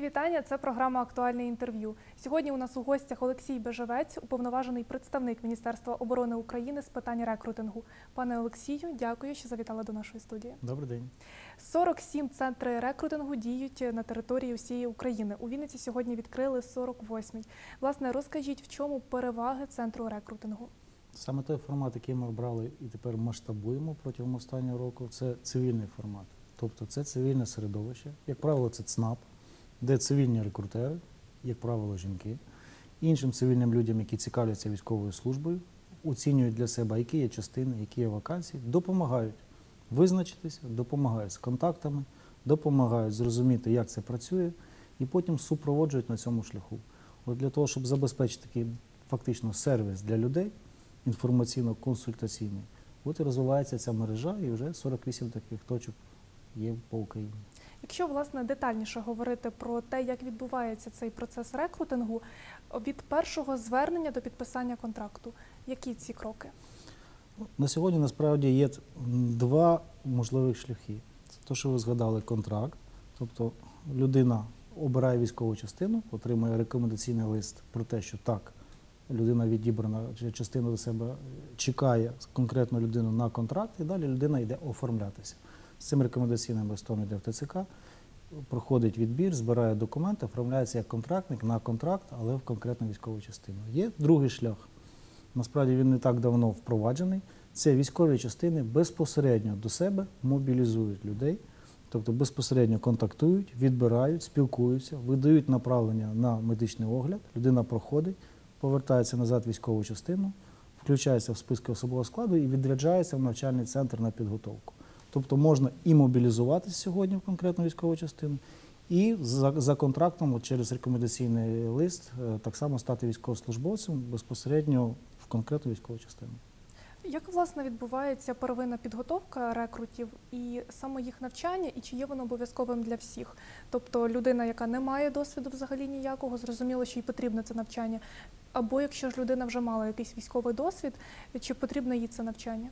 Мої вітання. Це програма Актуальне інтерв'ю. Сьогодні у нас у гостях Олексій Бежевець, уповноважений представник Міністерства оборони України з питань рекрутингу. Пане Олексію, дякую, що завітали до нашої студії. Добрий день. 47 центри рекрутингу діють на території всієї України. У Вінниці сьогодні відкрили 48-й. Власне, розкажіть, в чому переваги центру рекрутингу? Саме той формат, який ми обрали і тепер масштабуємо протягом останнього року, це цивільний формат. Тобто це цивільне середовище. Як правило, це ЦНАП, де цивільні рекрутери, як правило, жінки, іншим цивільним людям, які цікавляться військовою службою, оцінюють для себе, які є частини, які є вакансії, допомагають визначитися, допомагають з контактами, допомагають зрозуміти, як це працює, і потім супроводжують на цьому шляху. От для того, щоб забезпечити такий фактично сервіс для людей, інформаційно-консультаційний, от і розвивається ця мережа, і вже 48 таких точок є по Україні. Якщо власне детальніше говорити про те, як відбувається цей процес рекрутингу, від першого звернення до підписання контракту, які ці кроки? На сьогодні насправді є два можливих шляхи. Це те, що ви згадали контракт, тобто людина обирає військову частину, отримує рекомендаційний лист про те, що так, людина відібрана, частина до себе чекає конкретну людину на контракт, і далі людина йде оформлятися. З цим рекомендаційним листом йде в проходить відбір, збирає документи, оформляється як контрактник на контракт, але в конкретну військову частину. Є другий шлях. Насправді він не так давно впроваджений. Це військові частини безпосередньо до себе мобілізують людей, тобто безпосередньо контактують, відбирають, спілкуються, видають направлення на медичний огляд. Людина проходить, повертається назад в військову частину, включається в списки особового складу і відряджається в навчальний центр на підготовку. Тобто можна і мобілізуватися сьогодні в конкретну військову частину, і за, за контрактом, от через рекомендаційний лист, е, так само стати військовослужбовцем безпосередньо в конкретну військову частину. Як власне відбувається первинна підготовка рекрутів і саме їх навчання, і чи є воно обов'язковим для всіх? Тобто людина, яка не має досвіду взагалі ніякого, зрозуміло, що їй потрібно це навчання. Або якщо ж людина вже мала якийсь військовий досвід, чи потрібно їй це навчання?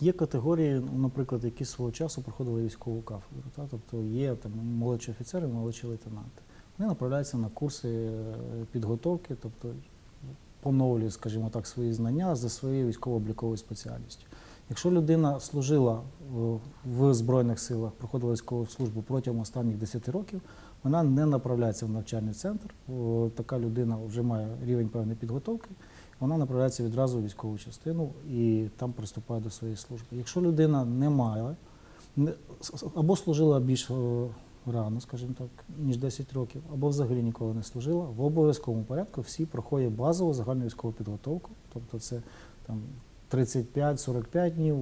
Є категорії, наприклад, які свого часу проходили військову кафедру. Та? Тобто є там молодші офіцери, молодші лейтенанти. Вони направляються на курси е, підготовки, тобто поновлюють, скажімо так, свої знання за своєю військово-обліковою спеціальністю. Якщо людина служила е, в Збройних силах, проходила військову службу протягом останніх 10 років, вона не направляється в навчальний центр. Така людина вже має рівень певної підготовки, вона направляється відразу в військову частину і там приступає до своєї служби. Якщо людина не має або служила більш е, рано, скажімо так, ніж 10 років, або взагалі ніколи не служила, в обов'язковому порядку всі проходять базову загальну військову підготовку, тобто це там 35-45 днів,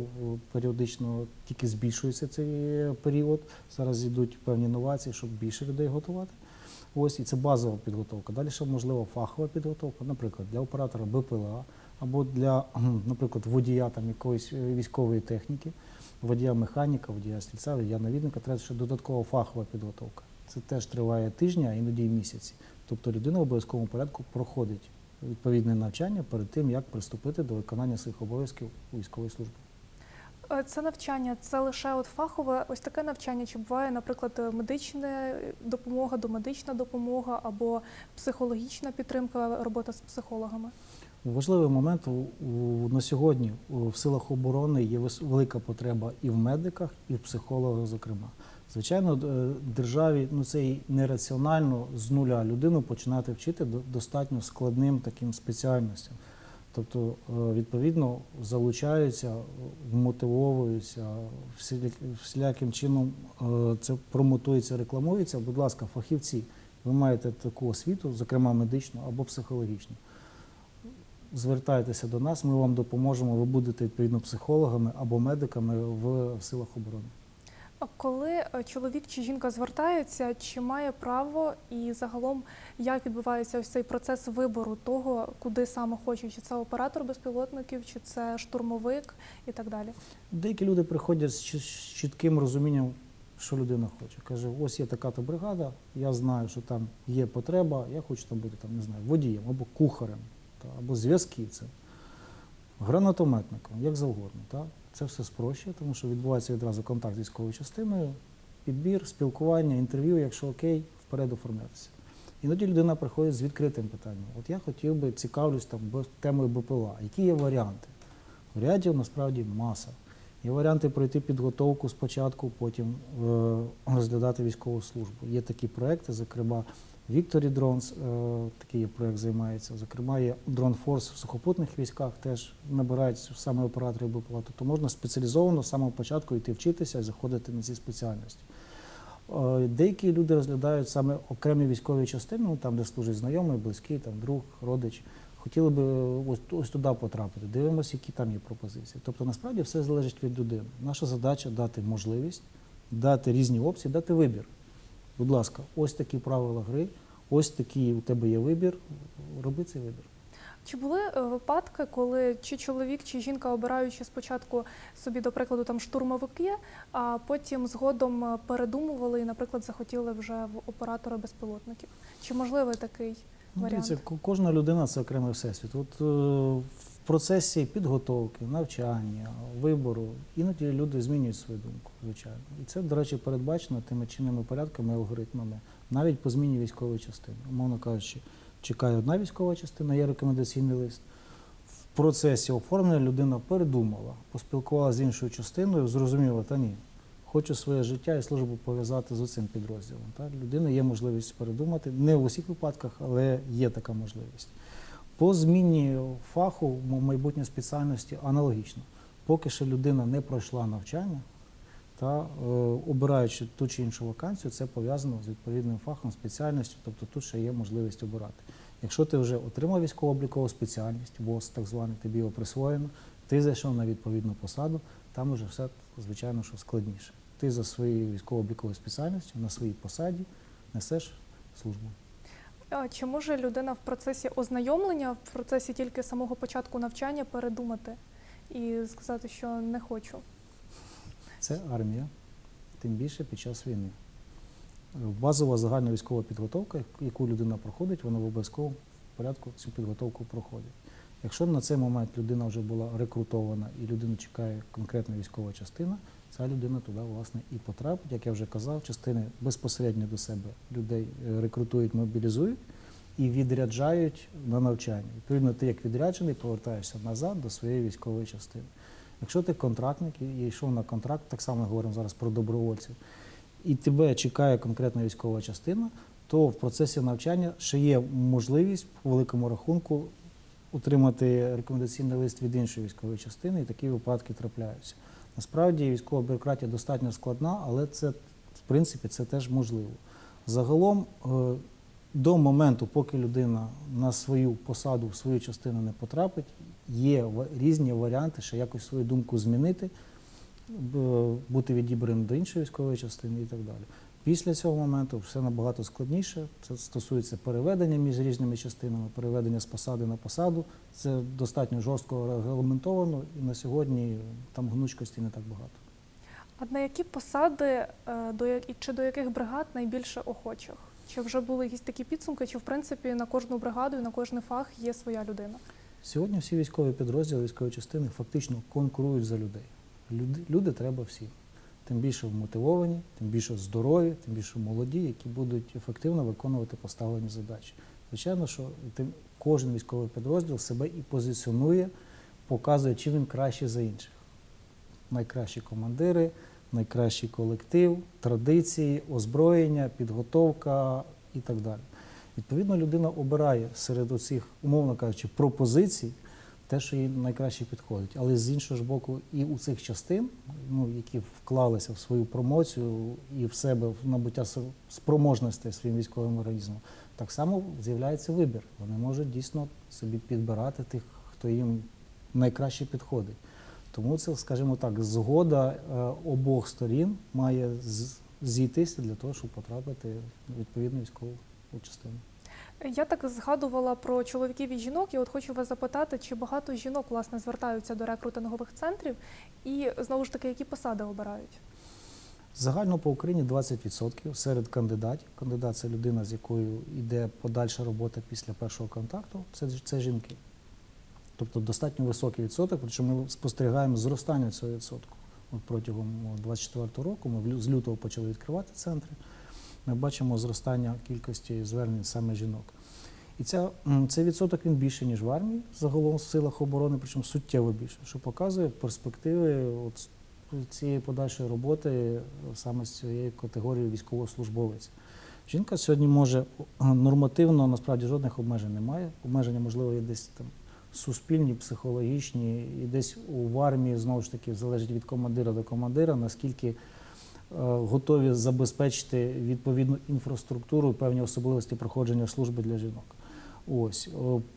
періодично тільки збільшується цей е, період. Зараз йдуть певні новації, щоб більше людей готувати. Ось і це базова підготовка. Далі ще можливо фахова підготовка, наприклад, для оператора БПЛА або для, наприклад, водія там якоїсь е, військової техніки, водія механіка, водія стрільця, водія навідника. Треба ще додаткова фахова підготовка. Це теж триває тижні, а іноді й місяці. Тобто людина в обов'язковому порядку проходить відповідне навчання перед тим, як приступити до виконання своїх обов'язків у військовій службі. Е, Це навчання, це лише от фахове, ось таке навчання, чи буває, наприклад, е, медична допомога, домедична допомога або психологічна підтримка, робота з психологами. Важливий момент на сьогодні в силах оборони є велика потреба і в медиках, і в психологах, зокрема. Звичайно, е, державі ну це і нераціонально з нуля людину починати вчити до- достатньо складним таким спеціальностям. Тобто, е, відповідно, залучаються, вмотивовуються, всіля- всіляким чином е, це промотується, рекламується. Будь ласка, фахівці, ви маєте таку освіту, зокрема медичну або психологічну звертайтеся до нас, ми вам допоможемо. Ви будете відповідно психологами або медиками в силах оборони. Коли е, чоловік чи жінка звертається, чи має право і загалом як відбувається ось цей процес вибору того, куди саме хочуть, чи це оператор безпілотників, чи це штурмовик і так далі? Деякі люди приходять з чітким розумінням, що людина хоче. Каже, ось є така то бригада, я знаю, що там є потреба, я хочу там бути там, не знаю, водієм або кухарем, та, або зв'язківцем, гранатометником, як завгодно. Та. Це все спрощує, тому що відбувається відразу контакт з військовою частиною, підбір, спілкування, інтерв'ю, якщо окей, вперед оформлятися. Іноді людина приходить з відкритим питанням. От я хотів би цікавлюсь там темою БПЛА. Які є варіанти? Варіантів насправді маса. Є варіанти пройти підготовку спочатку, потім е, розглядати військову службу. Є такі проекти, зокрема Victory Drones, е, такий є проект займається. Зокрема, є Force в сухопутних військах, теж набирають саме оператори БПЛА. Тобто можна спеціалізовано з самого початку йти вчитися і заходити на ці спеціальності. Е, Деякі люди розглядають саме окремі військові частини, ну, там, де служить знайомий, близький, там, друг, родич. Хотіли би ось, ось туди потрапити. Дивимося, які там є пропозиції. Тобто, насправді все залежить від людини. Наша задача дати можливість, дати різні опції, дати вибір. Будь ласка, ось такі правила гри, ось такий у тебе є вибір. Роби цей вибір. Чи були е, випадки, коли чи чоловік, чи жінка, обираючи спочатку собі, до прикладу, там штурмовики, а потім згодом е, передумували і, наприклад, захотіли вже в оператора безпілотників? Чи можливий такий Ну, дивіться, кожна людина це окремий всесвіт. От е, в процесі підготовки, навчання, вибору іноді люди змінюють свою думку, звичайно. І це, до речі, передбачено тими чинними порядками, алгоритмами, навіть по зміні військової частини. Умовно кажучи, чекає одна військова частина, є рекомендаційний лист. В процесі оформлення людина передумала, поспілкувалася з іншою частиною, зрозуміла, та ні, хочу своє життя і службу пов'язати з цим підрозділом. Так? Людина є можливість передумати. Не в усіх випадках, але є така можливість. По зміні фаху майбутньої спеціальності аналогічно. Поки що людина не пройшла навчання, та е, обираючи ту чи іншу вакансію, це пов'язано з відповідним фахом, спеціальністю, тобто тут ще є можливість обирати. Якщо ти вже отримав військово-облікову спеціальність, ВОЗ так званий, тобі його присвоєно, ти зайшов на відповідну посаду, там вже все, звичайно, що складніше. Ти за своєю військово-обліковою спеціальністю на своїй посаді несеш службу. Чи може людина в процесі ознайомлення, в процесі тільки самого початку навчання передумати і сказати, що не хочу? Це армія, тим більше під час війни. Базова загальна військова підготовка, яку людина проходить, вона в обов'язковому порядку цю підготовку проходить. Якщо на цей момент людина вже була рекрутована і людину чекає конкретна військова частина, ця людина туди власне і потрапить. Як я вже казав, частини безпосередньо до себе людей е, рекрутують, мобілізують і відряджають на навчання. Відповідно, ти як відряджений повертаєшся назад до своєї військової частини. Якщо ти контрактник і йшов на контракт, так само говоримо зараз про добровольців, і тебе чекає конкретна військова частина, то в процесі навчання ще є можливість по великому рахунку отримати рекомендаційний лист від іншої військової частини, і такі випадки трапляються. Насправді військова бюрократія достатньо складна, але це в принципі це теж можливо. Загалом е, до моменту, поки людина на свою посаду, в свою частину не потрапить, є різні варіанти, ще якось свою думку змінити, бути відібраним до іншої військової частини і так далі. Після цього моменту все набагато складніше. Це стосується переведення між різними частинами, переведення з посади на посаду. Це достатньо жорстко регламентовано, і на сьогодні там гнучкості не так багато. А на які посади е, до я- і чи до яких бригад найбільше охочих? Чи вже були якісь такі підсумки, чи в принципі на кожну бригаду і на кожний фах є своя людина? Сьогодні всі військові підрозділи, військові частини фактично конкурують за людей. Люди, люди треба всі. Тим більше мотивовані, тим більше здорові, тим більше молоді, які будуть ефективно виконувати поставлені задачі. Звичайно, що тим, кожен військовий підрозділ себе і позиціонує, показує, чим він краще за інших. Найкращі командири, найкращий колектив, традиції, озброєння, підготовка і так далі. Відповідно, людина обирає серед оцих, умовно кажучи, пропозицій те, що їй найкраще підходить. Але з іншого ж боку, і у цих частин, ну, які вклалися в свою промоцію і в себе в набуття спроможностей своїм військовим організмом, так само з'являється вибір. Вони можуть дійсно собі підбирати тих, хто їм найкраще підходить. Тому це, скажімо так, згода е, обох сторін має зійтися для того, щоб потрапити в відповідну військову частину. Я так згадувала про чоловіків і жінок, і от хочу вас запитати, чи багато жінок власне звертаються до рекрутингових центрів, і знову ж таки, які посади обирають? Загально по Україні 20% серед кандидатів. Кандидат це людина, з якою йде подальша робота після першого контакту. Це, це жінки. Тобто достатньо високий відсоток, причому ми спостерігаємо зростання цього відсотку. От протягом 24 року ми з лютого почали відкривати центри. Ми бачимо зростання кількості звернень саме жінок. І ця, цей відсоток він більше, ніж в армії, загалом в силах оборони, причому суттєво більше, що показує перспективи от цієї подальшої роботи е, саме з цією категорією військовослужбовець. Жінка сьогодні може е, нормативно, насправді жодних обмежень немає. Обмеження, можливо, є десь там суспільні, психологічні, і десь у армії знову ж таки залежить від командира до командира, наскільки готові забезпечити відповідну інфраструктуру певні особливості проходження служби для жінок. Ось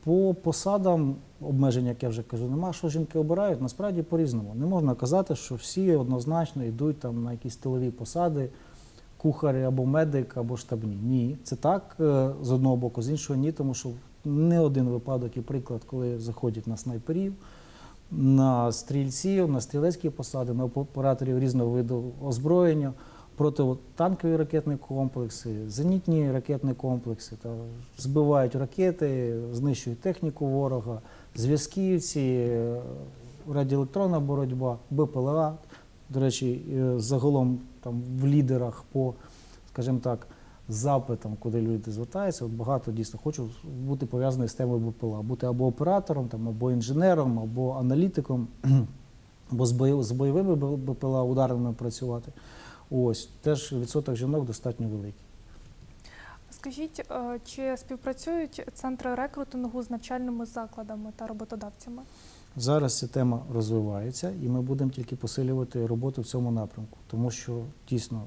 по посадам обмежень, як я вже кажу, немає. Що жінки обирають, насправді по-різному. Не можна казати, що всі однозначно йдуть там на якісь тилові посади, кухар або медик, або штабні. Ні, це так е, з одного боку, з іншого ні, тому що не один випадок і приклад, коли заходять на снайперів, на стрільців, на стрілецькі посади, на операторів різного виду озброєння, протитанкові ракетні комплекси, зенітні ракетні комплекси, та збивають ракети, знищують техніку ворога, зв'язківці, е, радіоелектронна боротьба, БПЛА. До речі, е, загалом там в лідерах по, скажімо так, запитам, куди люди звертаються, от багато дійсно хочу бути пов'язаний з темою БПЛА, бути або оператором, там, або інженером, або аналітиком, або з, бойовими БПЛА ударними працювати. Ось теж відсоток жінок достатньо великий. Скажіть, е, чи співпрацюють центри рекрутингу з навчальними закладами та роботодавцями? Зараз ця тема розвивається, і ми будемо тільки посилювати роботу в цьому напрямку, тому що дійсно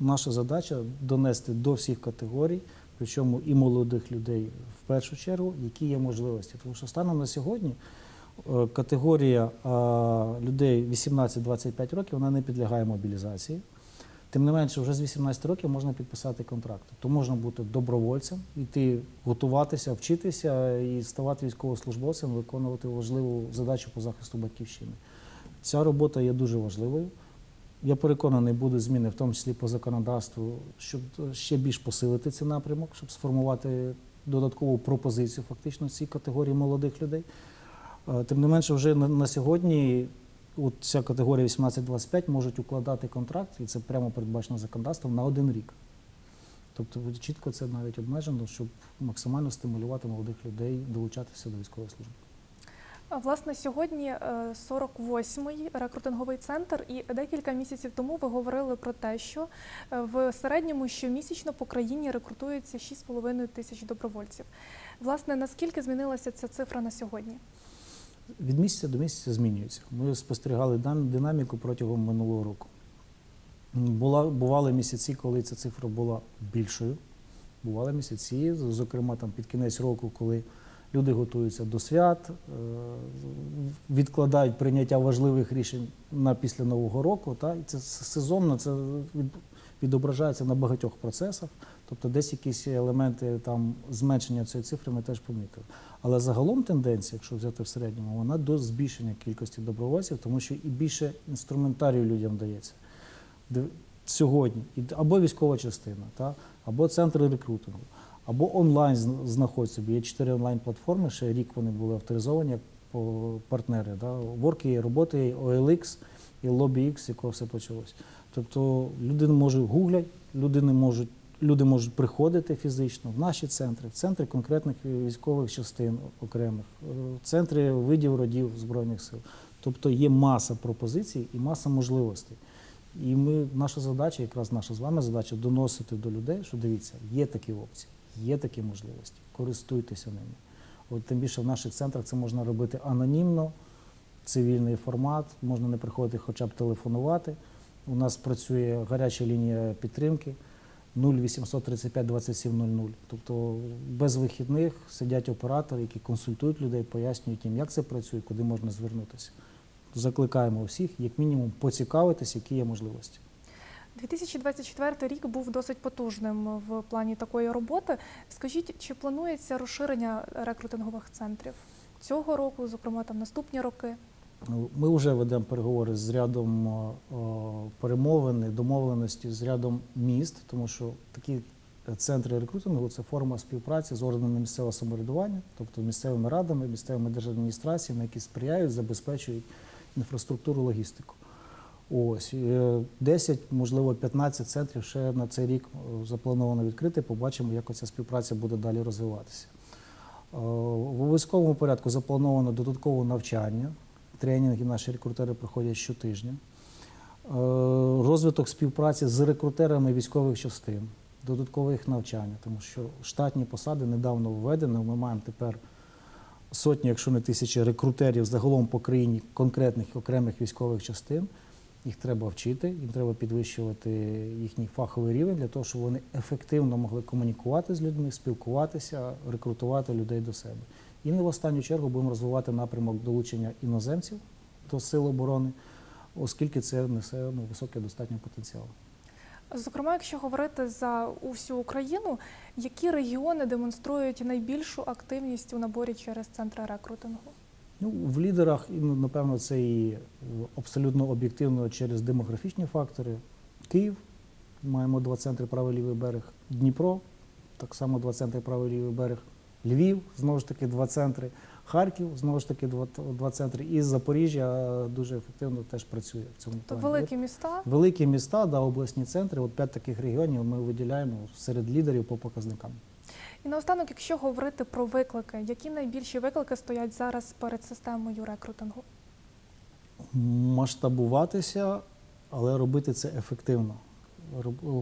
наша задача донести до всіх категорій, причому і молодих людей в першу чергу, які є можливості. Тому що станом на сьогодні е, категорія людей 18-25 років вона не підлягає мобілізації. Тим не менше, вже з 18 років можна підписати контракт. То можна бути добровольцем, йти готуватися, вчитися і ставати військовослужбовцем, виконувати важливу задачу по захисту батьківщини. Ця робота є дуже важливою. Я переконаний, будуть зміни, в тому числі по законодавству, щоб ще більш посилити цей напрямок, щоб сформувати додаткову пропозицію фактично цій категорії молодих людей. Е, Тим не менше, вже на, сьогодні от ця категорія 18-25 можуть укладати контракт, і це прямо передбачено законодавством на один рік. Тобто чітко це навіть обмежено, щоб максимально стимулювати молодих людей долучатися до військової служби. Власне, сьогодні е, 48-й рекрутинговий центр, і декілька місяців тому ви говорили про те, що е, в середньому щомісячно по країні рекрутується 6,5 тисяч добровольців. Власне, наскільки змінилася ця цифра на сьогодні? Від місяця до місяця змінюється. Ми спостерігали динаміку протягом минулого року. Була, бували місяці, коли ця цифра була більшою. Бували місяці, зокрема там під кінець року, коли люди готуються до свят, е, відкладають прийняття важливих рішень на після Нового року. Та? І це сезонно, це відображається на багатьох процесах. Тобто десь якісь елементи там зменшення цієї цифри ми теж помітили. Але загалом тенденція, якщо взяти в середньому, вона до збільшення кількості добровольців, тому що і більше інструментарію людям дається. Сьогодні або військова частина, та, або центри рекрутингу, або онлайн зн- знаходять собі. Є чотири онлайн-платформи, ще рік вони були авторизовані як партнери. Да. Work, роботи OLX і LobbyX, якого все почалось. Тобто люди можуть гуглять, люди не можуть. Люди можуть приходити фізично в наші центри, в центри конкретних військових частин окремих, е, в центри видів родів Збройних сил. Тобто є маса пропозицій і маса можливостей. І ми, наша задача, якраз наша з вами задача доносити до людей, що дивіться, є такі опції, є такі можливості, користуйтеся ними. От тим більше в наших центрах це можна робити анонімно, цивільний формат, можна не приходити хоча б телефонувати. У нас працює гаряча лінія підтримки 0835 2700. Тобто без вихідних сидять оператори, які консультують людей, пояснюють їм, як це працює, куди можна звернутися. Закликаємо всіх, як мінімум, поцікавитись, які є можливості. 2024 рік був досить потужним в плані такої роботи. Скажіть, чи планується розширення рекрутингових центрів цього року, зокрема там наступні роки? Ну, Ми вже ведемо переговори з рядом о, о, перемовин, домовленості з рядом міст, тому що такі центри рекрутингу це форма співпраці з органами місцевого самоврядування, тобто місцевими радами, місцевими держадміністраціями, які сприяють, забезпечують інфраструктуру, логістику. Ось е, 10, можливо, 15 центрів ще на цей рік е, заплановано відкрити. Побачимо, як оця співпраця буде далі розвиватися. Е, В обов'язковому порядку заплановано додаткове навчання. Тренінги наші рекрутери проходять щотижня. Е, Розвиток співпраці з рекрутерами військових частин, додаткове їх навчання, тому що штатні посади недавно введені. Ми маємо тепер сотні, якщо не тисячі рекрутерів загалом по країні конкретних окремих військових частин. Їх треба вчити, їм треба підвищувати їхній фаховий рівень для того, щоб вони ефективно могли комунікувати з людьми, спілкуватися, рекрутувати людей до себе. І не в останню чергу будемо розвивати напрямок долучення іноземців до сил оборони, оскільки це несе ну, високий достатньо потенціал. Зокрема, якщо говорити за усю Україну, які регіони демонструють найбільшу активність у наборі через центри рекрутингу? Ну, в лідерах, ну, напевно, це і абсолютно об'єктивно через демографічні фактори. Київ, маємо два центри правий лівий берег, Дніпро, так само два центри правий лівий берег, Львів, знову ж таки, два центри, Харків, знову ж таки, два, два центри. І Запоріжжя дуже ефективно теж працює в цьому То плані. великі міста. Великі міста, да, обласні центри, от п'ять таких регіонів ми виділяємо серед лідерів по показникам. І наостанок, якщо говорити про виклики, які найбільші виклики стоять зараз перед системою рекрутингу? масштабуватися, але робити це ефективно,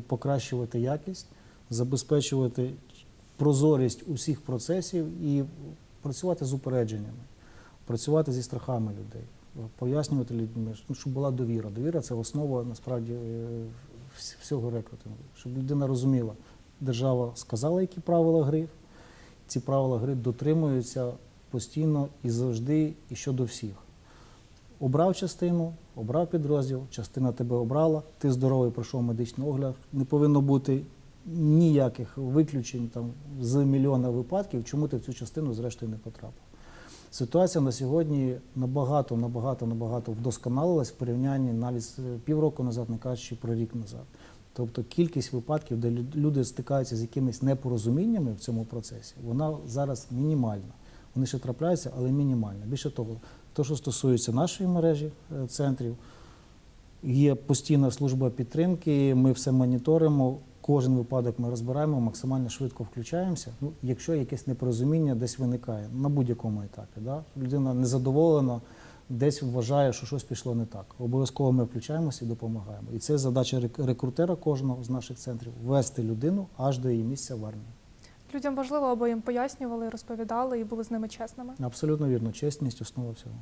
покращувати якість, забезпечувати прозорість усіх процесів і працювати з упередженнями, працювати зі страхами людей, пояснювати людьми, щоб була довіра. Довіра це основа насправді е, всього рекрутингу. Щоб людина розуміла, держава сказала, які правила гри, ці правила гри дотримуються постійно і завжди, і щодо всіх. Обрав частину, обрав підрозділ, частина тебе обрала, ти здоровий, пройшов медичний огляд. Не повинно бути ніяких виключень там, з мільйона випадків, чому ти в цю частину зрештою не потрапив. Ситуація на сьогодні набагато, набагато, набагато вдосконалилась в порівнянні навіть з півроку назад, не кажучи про рік назад. Тобто кількість випадків, де люди стикаються з якимись непорозуміннями в цьому процесі, вона зараз мінімальна. Вони ще трапляються, але мінімальна. Більше того, те, що стосується нашої мережі е, центрів, є постійна служба підтримки, ми все моніторимо. Кожен випадок ми розбираємо, максимально швидко включаємося. Ну, якщо якесь непорозуміння десь виникає на будь-якому етапі, да? людина незадоволена, десь вважає, що щось пішло не так. Обов'язково ми включаємося і допомагаємо. І це задача рекрутера кожного з наших центрів вести людину аж до її місця в армії. Людям важливо, аби їм пояснювали, розповідали і були з ними чесними. Абсолютно вірно, чесність основа всього.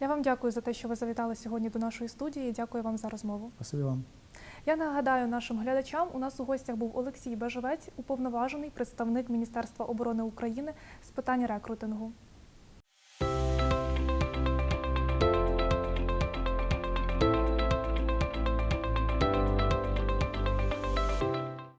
Я вам дякую за те, що ви завітали сьогодні до нашої студії. Дякую вам за розмову. Спасибі вам. Я нагадаю нашим глядачам, у нас у гостях був Олексій Бежевець, уповноважений представник Міністерства оборони України з питань рекрутингу.